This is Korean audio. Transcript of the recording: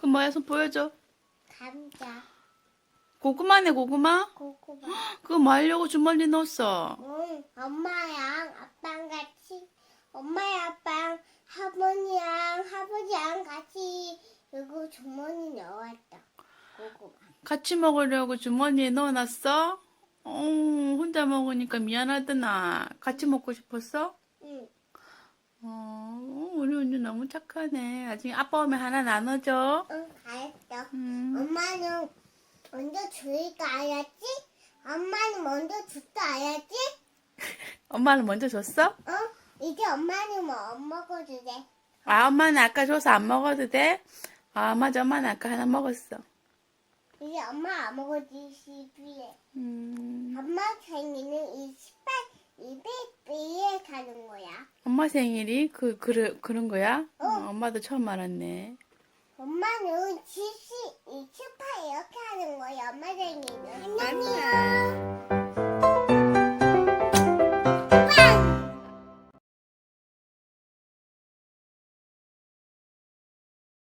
그 뭐야, 손 보여줘. 감자, 고구마네, 고구마? 고구마. 그거 뭐 하려고 주머니 넣었어? 응, 엄마랑 아빠랑 같이, 엄마랑 아빠랑 할머니랑 할아버지랑 같이 그리고 주머니 넣었다. 고구마. 같이 먹으려고 주머니에 넣어놨어? 어, 혼자 먹으니까 미안하더나. 같이 먹고 싶었어? 응, 어, 너무 착하네. 나중에 아빠 오면 하나 나눠줘. 응, 잘했어. 음. 엄마는 먼저 주니까 알았지? 엄마는 먼저 줬다 알았지? 엄마는 먼저 줬어? 어? 이제 엄마는 뭐 안 먹어도 돼. 아, 엄마는 아까 줘서 안 먹어도 돼? 아, 맞아. 엄마는 아까 하나 먹었어. 이제 엄마 안 먹어도 22에. 음, 엄마 생일은 28, 엄마 생일이 그, 그, 그런 거야? 어. 어, 엄마도 처음 알았네. 엄마는 78 이렇게 하는 거야, 엄마 생일은. 아니야.